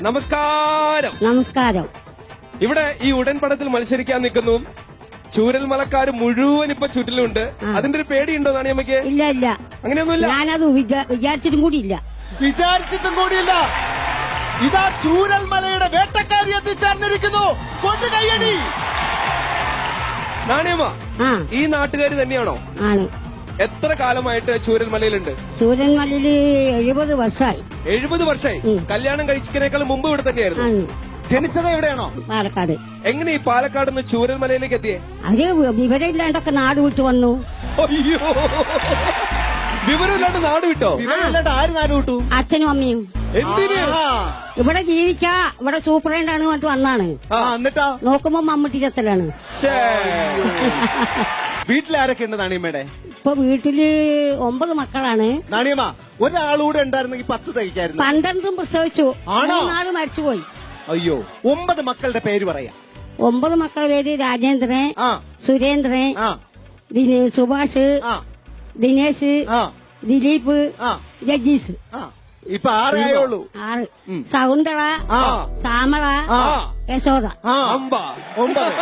നമസ്കാരം. നമസ്കാരം. ഇവിടെ ഈ ഉടൻ പടത്തിൽ മത്സരിക്കാൻ നിൽക്കുന്നു. ചൂരൽ മലക്കാർ മുഴുവൻ ഇപ്പൊ ചുറ്റിലുണ്ട്. അതിന്റെ ഒരു പേടിയുണ്ടോ നാണിയമ്മയ്ക്ക്? ഇല്ല ഇല്ല. അങ്ങനെയൊന്നുമില്ല. ഞാനത് വിചാ- വിചാരിച്ചിട്ടും കൂടി ഇല്ല വിചാരിച്ചിട്ടും കൂടിയില്ല. ഇതാ ചൂരൽ മലയുടെ വേട്ടക്കാരി എത്തിച്ചേർന്നിരിക്കുന്നു. കൊണ്ട് കയ്യടി നാണിയമ്മ ഈ നാട്ടുകാർ തന്നെയാണോ? ആണ്. എത്ര കാലമായിട്ട് ചൂരൽമലയിലുണ്ട്? ചൂരന്മലയിൽ എഴുപത് വർഷമായി എഴുപത് വർഷമായി. കല്യാണം കഴിക്കുന്നതിനേക്കാൾ മുമ്പ് ഇവിടെ തന്നെയായിരുന്നു. ജനിച്ചത് എവിടെയാണോ? പാലക്കാട്. എങ്ങനെ ഈ പാലക്കാട് നിന്ന് ചൂരൽമലയിലേക്ക് എത്തിയേ? അത് വിവരമില്ലാണ്ടൊക്കെ നാട് വിട്ടു വന്നു. അയ്യോ. വിവരമില്ലാണ്ട് നാട് വിട്ടോ? വിവരമില്ലാണ്ട് ആര് നാട് വിട്ടു? അച്ഛനും അമ്മയും. എന്തിന്? ഇവിടെ ജീവിക്കാ ഇവിടെ സൂപ്രണ്ടാണ് പറഞ്ഞിട്ട് വന്നാണ്. എന്നിട്ടാ? നോക്കുമ്പോ മമ്മൂട്ടി ചത്തലാണ്. വീട്ടിലാരൊക്കെ ഉണ്ട് നാണിയമ്മയുടെ? ഇപ്പൊ വീട്ടിൽ ഒമ്പത് മക്കളാണ്. നാണിയമ്മ ഒരാളൂടെ ഉണ്ടായിരുന്നെങ്കിൽ പത്ത് തയ്ക്കായിരുന്നു പന്ത്രണ്ടും പ്രസവിച്ചു. ആണോ? മൂന്നാൾ മരിച്ചുപോയി. അയ്യോ ഒമ്പത് മക്കളുടെ പേര് പറയാ. ഒമ്പത് മക്കളുടെ പേര് രാജേന്ദ്രൻ ആ. സുരേന്ദ്രൻ ആ. ദിനേ- സുഭാഷ് ആ. ദിനേശ് ആ. ദിലീപ് ആ. ജഗീഷ് ആ. ഇപ്പൊ ആറേ ആയുള്ളൂ. ആറ്. സൗന്ദര ആ. ശ്യാമള ആ. യശോദ. ആ. അമ്പ ഒമ്പത്.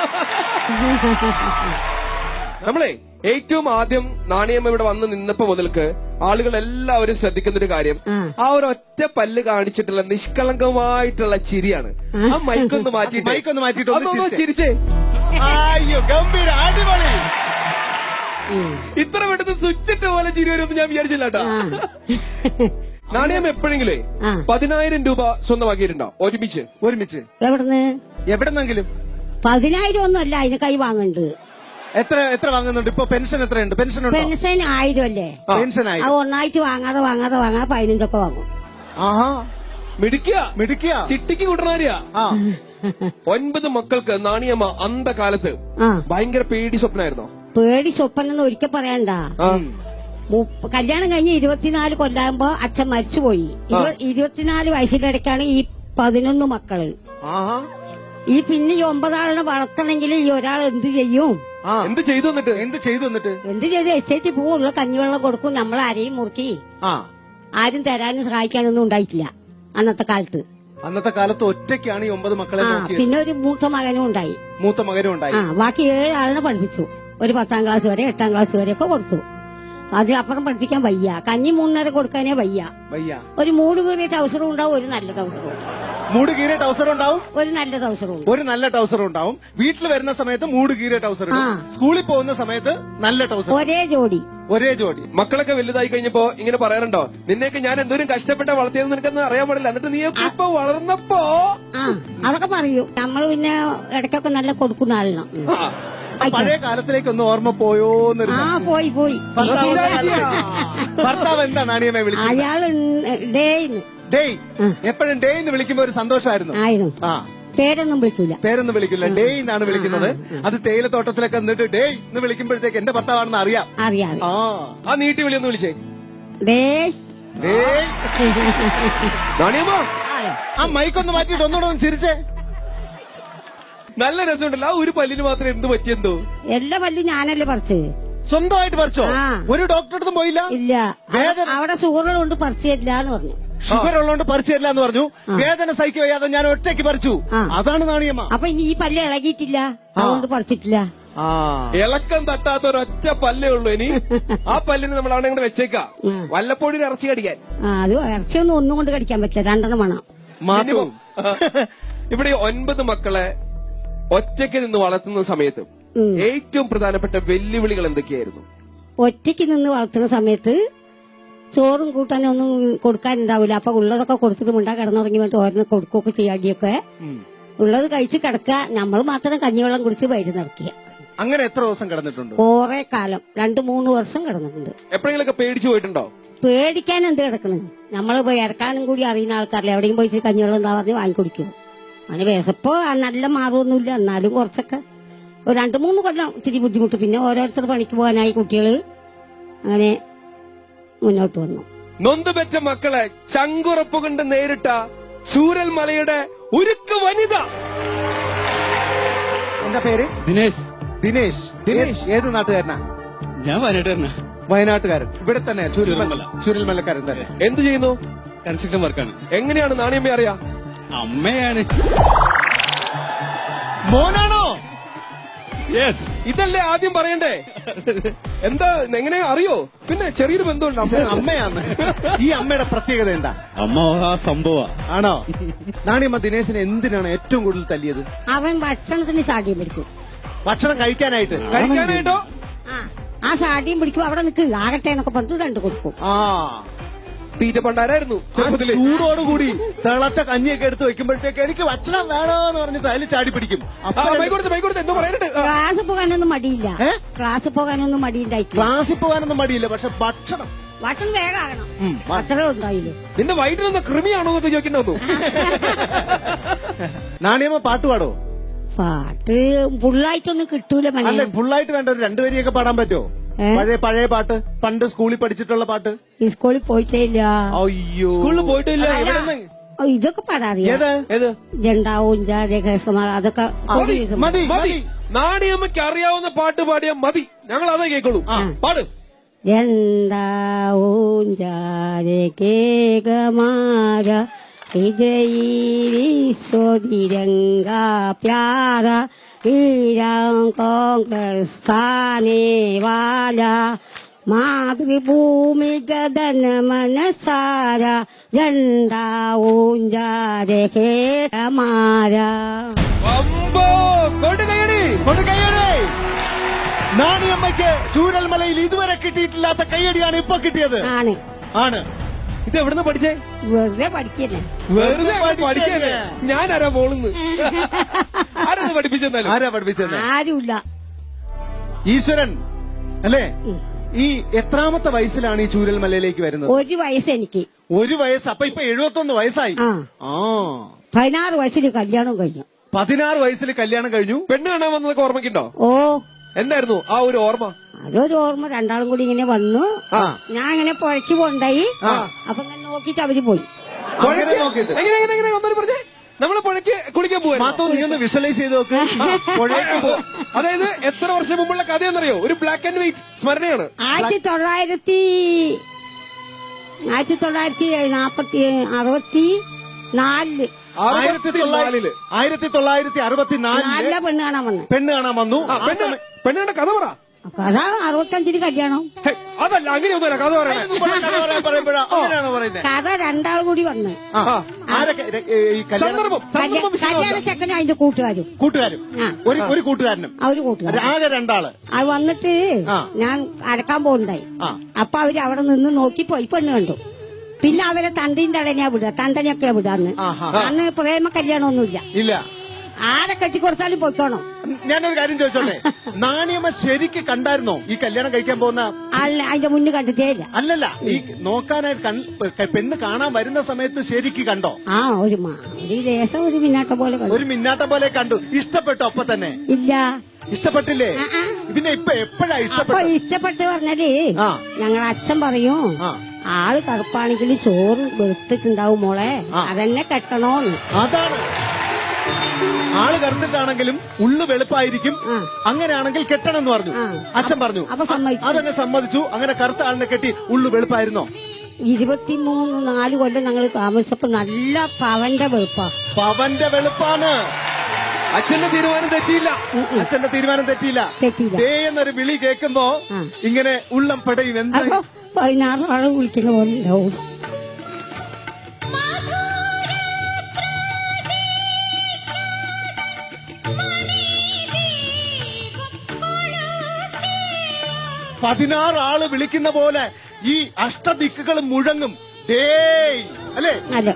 നമ്മളെ ഏറ്റവും ആദ്യം നാണിയമ്മ ഇവിടെ വന്ന് നിന്നപ്പോ മുതൽക്ക് ആളുകൾ എല്ലാവരും ശ്രദ്ധിക്കുന്ന ഒരു കാര്യം. ആ. ഒരു ഒറ്റ പല്ല് കാണിച്ചിട്ടുള്ള നിഷ്കളങ്കമായിട്ടുള്ള ചിരിയാണ്. ആ മൈക്കൊന്ന് മാറ്റിയിട്ട്. മൈക്കൊന്ന് മാറ്റിയിട്ട് ചിരിച്ചേ. അയ്യോ ഗംഭീര അടിപൊളി. ഇത്ര പെട്ടെന്ന് സ്വിച്ചിട്ട് പോലെ ചിരി വരുമെന്ന് ഞാൻ വിചാരിച്ചില്ല കേട്ടോ. നാണയം എപ്പോഴെങ്കിലേ. പതിനായിരം രൂപ സ്വന്തമാക്കിയിട്ടുണ്ടോ? ഒരുമിച്ച്. ഒരുമിച്ച് എവിടുന്ന്? എവിടെന്നെങ്കിലും. പതിനായിരം ഒന്നും അല്ല അതിന് കൈ വാങ്ങണ്ട്. എത്ര എത്ര വാങ്ങുന്നുണ്ട്? ഇപ്പൊ പെൻഷൻ എത്രയുണ്ട്? പെൻഷൻ ഉണ്ടോ? പെൻഷൻ ആയിരം അല്ലേ പെൻഷൻ ആയി അത് ഒന്നായിട്ട് വാങ്ങാതെ വാങ്ങാതെ വാങ്ങാതെ പതിനഞ്ചൊക്കെ വാങ്ങും. ആഹാ. മിടിക്കുക മിടിക്കുക ചിട്ടിക്ക് കൂട്ടണാരിയ ആ. ഒൻപത് മക്കൾക്ക് നാണിയമ്മ അന്ധകാലത്ത് ആ. ഭയങ്കര പേടി സ്വപ്നായിരുന്നോ? പേടി സ്വപ്നം ഒരിക്കൽ പറയണ്ട. ആ. മുപ്പ- കല്യാണം കഴിഞ്ഞ് ഇരുപത്തിനാല് കൊല്ലാകുമ്പോ അച്ഛൻ മരിച്ചുപോയി. ഇരു- ഇരുപത്തിനാല് ഇടയ്ക്കാണ് ഈ പതിനൊന്ന് മക്കൾ. ആഹാ. ഈ പിന്നെ ഈ ഒമ്പതാളിനെ വളർത്തണമെങ്കിൽ ഈ ഒരാൾ എന്ത് ചെയ്യും? എന്ത് ചെയ്തു എന്നിട്ട്? എന്ത് ചെയ്തു എന്നിട്ട്? എന്ത് ചെയ്ത്? എസ്റ്റേറ്റ് പോവുള്ള കഞ്ഞിവെള്ളം കൊടുക്കും. നമ്മൾ ആരെയും മുറുക്കി ആ. ആരും തരാനും സഹായിക്കാനൊന്നും ഉണ്ടായിട്ടില്ല അന്നത്തെ കാലത്ത്. അന്നത്തെ കാലത്ത് ഒറ്റയ്ക്കാണ് ഈ ഒമ്പത് മക്കളെ നോക്കിയത്. പിന്നെ ഒരു മൂത്ത മകനും ഉണ്ടായി. മൂത്ത മകനും ഉണ്ടായി. ആ ബാക്കി ഏഴാളിനെ പഠിപ്പിച്ചു. ഒരു പത്താം ക്ലാസ് വരെ എട്ടാം ക്ലാസ് വരെ ഒക്കെ കൊടുത്തു. അതിലപ്പുറം പഠിപ്പിക്കാൻ വയ്യ. കഞ്ഞി മൂന്നര കൊടുക്കാനേ വയ്യ. വയ്യ. ഒരു മൂട് കീറിയ ടൗസറും ഉണ്ടാവും ഒരു നല്ല ടൗസറും ഉണ്ടാവും. മൂട് കീറിയ ടൗസർ ഉണ്ടാവും? ഒരു നല്ല ടൗസറും ഒരു നല്ല ടൗസർ ഉണ്ടാവും. വീട്ടിൽ വരുന്ന സമയത്ത് മൂട് കീറിയ ടൗസർ ഇടും. സ്കൂളിൽ പോകുന്ന സമയത്ത് നല്ല ടൗസർ ഒരേ ജോഡി. ഒരേ ജോഡി. മക്കളൊക്കെ വലുതായി കഴിഞ്ഞപ്പോ ഇങ്ങനെ പറയാറുണ്ടോ? നിന്നെയൊക്കെ ഞാൻ എന്തോരം കഷ്ടപ്പെട്ട വളർത്തിയെന്ന് നിനക്കൊന്നും അറിയാൻ പാടില്ല. എന്നിട്ട് നീ ഇപ്പൊ വളർന്നപ്പോ? അതൊക്കെ പറയൂ. നമ്മൾ പിന്നെ ഇടയ്ക്കൊക്കെ നല്ല കൊടുക്കുന്ന ആളാണ്. പഴയ കാലത്തിലേക്ക് ഒന്ന് ഓർമ്മ പോയോ പോയി പോയി. ഭർത്താവ് എന്താ നാണിയമ്മയെ വിളിച്ചു ഡേന്ന് ഡേയ് എപ്പോഴും ഡേ എന്ന് വിളിക്കുമ്പോ ഒരു സന്തോഷമായിരുന്നു. ആ. പേരൊന്നും വിളിക്കില്ല പേരൊന്നും വിളിക്കില്ല ഡേ എന്നാണ് വിളിക്കുന്നത്. അത് തേയിലത്തോട്ടത്തിലൊക്കെ നിന്നിട്ട് ഡേ എന്ന് വിളിക്കുമ്പോഴത്തേക്ക് എന്റെ ഭർത്താവാണെന്ന് അറിയാം. അറിയാം ആ ആ നീട്ടി വിളിയൊന്ന് വിളിച്ചേ. ഡേ ഡേ നാണിയമ്മ ആ മൈക്കൊന്ന് മാറ്റിയിട്ട് ഒന്നുകൂടെ ഒന്ന് ചിരിച്ചേ. നല്ല രസമുണ്ടല്ലോ. ആ ഒരു പല്ലിന് മാത്രം എന്ത് പറ്റിയെന്തോ എല്ലാ പല്ലും ഞാനല്ലേ പറിച്ച്? സ്വന്തമായിട്ട് പറിച്ചോ? ഒരു ഡോക്ടറെ അടുത്തും പോയില്ല? ഇല്ല. അവിടെ സുഖങ്ങളുണ്ട് കൊണ്ട് പറിച്ചു തരില്ല എന്ന് പറഞ്ഞു. ഷുഗർ ഉള്ളതുകൊണ്ട് പറിച്ചു തരില്ല എന്ന് പറഞ്ഞു. വേദന സഹിക്കുക വയ്യാതെ ഞാൻ ഒറ്റയ്ക്ക് പറിച്ചു. അതാണ് നാണിയമ്മ അപ്പൊ ഇനി ഈ പല്ല് ഇളകിയിട്ടില്ല. അതുകൊണ്ട് പറിച്ചിട്ടില്ല. ഇളക്കം തട്ടാത്ത ഒരൊറ്റ പല്ലേ ഉള്ളൂ ഇനി. ആ പല്ലിന് നമ്മൾ അവിടെ ഇങ്ങനെ വെച്ചേക്കാം. വല്ലപ്പോഴും ഇറച്ചി കടിക്കാൻ. അത് ഇറച്ചിയൊന്നും ഒന്നും കൊണ്ട് കടിക്കാൻ പറ്റില്ല. രണ്ടെണ്ണം വേണം. മിനിമം. ഇവിടെ ഈ ഒൻപത് മക്കളെ ഒറ്റയ്ക്ക് നിന്ന് വളർത്തുന്ന സമയത്ത്. ഏറ്റവും പ്രധാനപ്പെട്ട വെല്ലുവിളികൾ എന്തൊക്കെയായിരുന്നു? ഒറ്റയ്ക്ക് നിന്ന് വളർത്തുന്ന സമയത്ത് ചോറും കൂട്ടാനും ഒന്നും കൊടുക്കാനുണ്ടാവില്ല. അപ്പൊ ഉള്ളതൊക്കെ കൊടുത്തിട്ട് മുണ്ടാ കിടന്നുറങ്ങി വേണ്ടി ഓരോന്ന് കൊടുക്കുകയൊക്കെ ചെയ്യാടിയൊക്കെ ഉള്ളത് കഴിച്ച് കിടക്കുക. നമ്മൾ മാത്രം കഞ്ഞിവെള്ളം കുടിച്ച് നിറക്കുക അങ്ങനെ എത്ര ദിവസം കിടന്നിട്ടുണ്ട്? കുറെ കാലം. രണ്ടു മൂന്ന് വർഷം കിടന്നിട്ടുണ്ട്. എപ്പോഴെങ്കിലും പേടിച്ചു പോയിട്ടുണ്ടോ? പേടിക്കാൻ എന്ത് കിടക്കണ്? നമ്മൾ പോയി ഇറക്കാനും കൂടി അറിയുന്ന ആൾക്കാരില്ല? എവിടെയും പോയി കഞ്ഞിവെള്ളം എന്താ പറഞ്ഞ് വാങ്ങിക്കുടിക്കും അങ്ങനെ വിശപ്പോ നല്ല മാറുമൊന്നുമില്ല എന്നാലും കുറച്ചൊക്കെ ഒരു രണ്ട് മൂന്ന് കൊല്ലം ഇത്തിരി ബുദ്ധിമുട്ട്. പിന്നെ ഓരോരുത്തർ പണിക്ക് പോകാനായി കുട്ടികൾ അങ്ങനെ മുന്നോട്ട് വന്നു. നൊന്ത് പെറ്റ മക്കളെ ചങ്കുറപ്പ് കൊണ്ട് നേരിട്ട ചൂരൽ മലയുടെ ഉരുക്ക് വനിത. എന്താ പേര്? ദിനേശ്. ദിനേശ്. ദിനേശ്. ഏത് നാട്ടുകാരനാ? ഞാൻ വയനാട്ടുകാരനാ. വയനാട്ടുകാരൻ. ഇവിടെ തന്നെ ചുരുൽമല മലക്കാരൻ ചുരുൽമലക്കാരൻ തന്നെ എന്തു ചെയ്യുന്നു? കൺസ്ട്രക്ഷൻ വർക്കാണ്. എങ്ങനെയാണ് നാണിയമ്മ അറിയാ? അമ്മയാണ്. മോനാണോ ഇതല്ലേ ആദ്യം പറയണ്ടേ? എന്താ എങ്ങനെ? അറിയോ? പിന്നെ ചെറിയൊരു ബന്ധമുണ്ട് അമ്മ. അമ്മയാന്ന് ഈ അമ്മയുടെ പ്രത്യേകത എന്താ? അമ്മ ആ സംഭവ. ആണോ? നാണിയമ്മ ദിനേശിനെ എന്തിനാണ് ഏറ്റവും കൂടുതൽ തല്ലിയത്? അവൻ ഭക്ഷണത്തിന് സാഠ്യം പിടിക്കും. ഭക്ഷണം കഴിക്കാനായിട്ട്. കഴിക്കാനായിട്ടോ? ആ. ആ സാഠ്യം പിടിക്കും അവിടെ നിൽക്കുക ആകട്ടെ എന്നൊക്കെ പറഞ്ഞിട്ട് രണ്ട് കൊടുക്കും. ആ. തീറ്റ പണ്ടാരായിരുന്നു. ചെറുപ്പത്തിൽ. ചൂടോടുകൂടി തിളച്ച കഞ്ഞിയൊക്കെ എടുത്ത് വെക്കുമ്പോഴത്തേക്ക് എനിക്ക് ഭക്ഷണം വേണോന്ന് പറഞ്ഞിട്ട് അതിൽ ചാടി പിടിക്കും. എന്തോ ക്ലാസ് പോകാനൊന്നും മടിയില്ല? ക്ലാസ് പോകാനൊന്നും മടിയില്ല ക്ലാസ്സിൽ പോകാനൊന്നും മടിയില്ല പക്ഷെ ഭക്ഷണം. ഭക്ഷണം വേഗം ആകണം. ഉം, വ- അത്രേ ഉണ്ടായില്ലേ നിന്റെ നിന്ന് കൃമിയാണോ എന്നൊക്കെ ചോദിക്കണ്ടോ നാണിയമ്മ പാട്ട് പാടോ? പാട്ട് ഫുള്ളായിട്ടൊന്നും കിട്ടൂല ഫുള്ളായിട്ട് വേണ്ട ഒരു രണ്ടുപേരെയൊക്കെ പാടാൻ പറ്റുമോ? പഴയ പഴയ പാട്ട്. പണ്ട് സ്കൂളിൽ പഠിച്ചിട്ടുള്ള പാട്ട്. ഈ സ്കൂളിൽ പോയിട്ടില്ല. അയ്യോ. സ്കൂളിൽ പോയിട്ടില്ല. അല്ല, എവിടെ ഓ, ഇതൊക്കെ പാടാറിയാ? ഏത്? ഏത്? ജണ്ടാവും ജാതകേശമാർ അതൊക്കെ മതി മതി മതി. മതി. നാണിയമ്മയ്ക്ക് അറിയാവുന്ന പാട്ട് പാടിയാ മതി. ഞങ്ങൾ അതേ കേൾക്കുള്ളൂ. പാട്. ജണ്ടാവും ജാതകേകമാര വിജയീരി സ്വതിരംഗ പ്യാര വീരം കോൺഗ്രസ് വാല മാതൃഭൂമി ഗദന മനസാര രണ്ടാവും ജാതകേകമാര അമ്പോ കൊടുകയടി കൊടുക്കയ്യടി നാണിയമ്മയ്ക്ക് ചൂരൽമലയിൽ ഇതുവരെ കിട്ടിയിട്ടില്ലാത്ത കൈയടിയാണ് ഇപ്പൊ കിട്ടിയത്. ആണ്. ആണ്. ഇത് എവിടുന്ന് പഠിച്ചേ? വെറുതെ പഠിക്കല്ലേ? വെറുതെ പഠിക്കല്ലേ? ഞാനാരാ പഠിക്കാനേ ഞാൻ ആരാ പഠിപ്പിച്ചെന്നാലും ആരാ പഠിപ്പിച്ചത് ആരുമില്ല. ഈശ്വരൻ അല്ലേ? ഈ എത്രാമത്തെ വയസ്സിലാണ് ഈ ചൂരൽ മലയിലേക്ക് വരുന്നത്? ഒരു വയസ്സ് എനിക്ക്. ഒരു വയസ്സ്. അപ്പൊ ഇപ്പൊ എഴുപത്തൊന്ന് വയസ്സായി. ആ. ആ. പതിനാറ് വയസ്സിൽ കല്യാണം കഴിഞ്ഞു. പതിനാറ് വയസ്സിൽ കല്യാണം കഴിഞ്ഞു. പെണ്ണ് കാണാൻ വന്നതൊക്കെ ഓർമ്മയ്ക്കുണ്ടോ? ഓ. എന്തായിരുന്നു ആ ഒരു ഓർമ്മ? അതൊരു ഓർമ്മ. രണ്ടാളും കൂടി ഇങ്ങനെ വന്നു. ആ. ഞാൻ ഇങ്ങനെ പുഴയ്ക്ക് പോണ്ടായി അപ്പൊ ഇങ്ങനെ നോക്കിട്ട് അവർ പോയി. അങ്ങനെ നോക്കിയിട്ട്. എങ്ങനെ എങ്ങനെ എങ്ങനെ? ഒന്നൊരു പറഞ്ഞേ. നമ്മൾ പുഴയ്ക്ക് കുളിക്കാൻ പോവാ മാത്തോ നീ ഒന്ന് വിഷ്വലൈസ് ചെയ്ത് നോക്ക്. പുഴയ്ക്ക് പോ. അതായത് എത്ര വർഷം മുമ്പുള്ള കഥയെന്നറിയോ? ഒരു ബ്ലാക്ക് ആൻഡ് വൈറ്റ് സ്മരണയാണ്. ആയിരത്തി തൊള്ളായിരത്തി ആയിരത്തി തൊള്ളായിരത്തി നാപ്പത്തി അറുപത്തി നാലിൽ. ആയിരത്തി തൊള്ളായിരത്തി ആയിരത്തി തൊള്ളായിരത്തി അറുപത്തിനാലിൽ നാലിലെ പെണ്ണ് കാണാൻ വന്നു. പെണ്ണ് കാണാൻ വന്നു. ആ, പെണ്ണ് പെണ്ണുകളുടെ കഥ പറ. അറുപത്തഞ്ചിന് കല്യാണം. ഹേ, അതല്ല അങ്ങനെയൊന്നുമല്ല കഥ പറയണേ. കഥ രണ്ടാൾ കൂടി വന്ന്. ആ ആരൊക്കെ ര- ഏ, ഈ കല്യാണം സന്ദർഭം സന്ദർഭം കല്യാണ വിശദമല്ല. ചെക്കനും അതിന്റെ കൂട്ടുകാരും. കൂട്ടുകാരും. ആ. ഒരു ഒരു കൂട്ടുകാരനും. അവർ കൂട്ടുകാർ ആകെ രണ്ടാൾ. അത് വന്നിട്ട് ആ. ഞാൻ അരക്കാൻ പോകുന്നുണ്ടായി ആ. അപ്പൊ അവർ അവിടെ നിന്ന് നോക്കി പോയി പെണ്ണ് കണ്ടു. പിന്നെ അവരെ തണ്ടിന്റെ അടനെയാ വിടുക തണ്ടനെയൊക്കെയാ വിടാന്ന്. ആഹാ. അന്ന് പ്രേമ കല്യാണമൊന്നുമില്ല ഇല്ല. ആരെ കെട്ടി കൊടുത്താലും പൊയ്ക്കോണം. ഞാനൊരു കാര്യം ചോദിച്ചോട്ടെ? നാണിയമ്മ ശരിക്ക് കണ്ടായിരുന്നോ ഈ കല്യാണം കഴിക്കാൻ പോകുന്ന? അല്ല അതിന്റെ മുന്നിൽ കണ്ടിട്ടേ ഇല്ല അല്ലല്ല ഈ നോക്കാനായിട്ട് കൺ- പെണ്ണ് കാണാൻ വരുന്ന സമയത്ത് ശരിക്ക് കണ്ടോ? ആ ഒരു മാ ഒരു മിന്നാട്ട പോലെ കണ്ടു. ഒരു മിന്നാട്ടം പോലെ കണ്ടു. ഇഷ്ടപ്പെട്ടു അപ്പൊ തന്നെ? ഇല്ല. ഇഷ്ടപ്പെട്ടില്ലേ? ആ, ആ. പിന്നെ ഇപ്പൊ എപ്പോഴാ അപ്പൊ ഇഷ്ടപ്പെട്ടു ഇഷ്ടപ്പെട്ട് പറഞ്ഞത് ആ. ഞങ്ങൾ അച്ഛൻ പറയും ആ. ആൾ കറുപ്പാണെങ്കിൽ ചോറ് വെളുത്തിട്ടുണ്ടാവും മോളെ. അതന്നെ കെട്ടണോന്ന്. അതാണ്. ആൾ കറുത്തിട്ടാണെങ്കിലും ഉള്ളു വെളുപ്പായിരിക്കും. അങ്ങനെയാണെങ്കിൽ കെട്ടണം എന്ന് പറഞ്ഞു. അച്ഛൻ പറഞ്ഞു. അതങ്ങ് സമ്മതിച്ചു. അങ്ങനെ കറുത്ത ആളിനെ കെട്ടി ഉള്ളു വെളുപ്പായിരുന്നോ? ഇരുപത്തിമൂന്ന് നാല് കൊല്ലം ഞങ്ങൾ താമസിച്ചപ്പോ നല്ല പവന്റെ വെളുപ്പാ. പവന്റെ വെളുപ്പാണ്. അച്ഛന്റെ തീരുമാനം തെറ്റിയില്ല. അച്ഛന്റെ തീരുമാനം തെറ്റിയില്ല. ദേ എന്നൊരു വിളി കേൾക്കുമ്പോ ഇങ്ങനെ ഉള്ളം പെടയും. എന്താ? പതിനാറ് ആൾ വിളിക്കുന്ന പോലെ ഉണ്ടാവും. പതിനാറ് ആൾ വിളിക്കുന്ന പോലെ ഈ അഷ്ടദിക്കുകൾ മുഴങ്ങും. ഡേയ്. അല്ലേ? അതെ.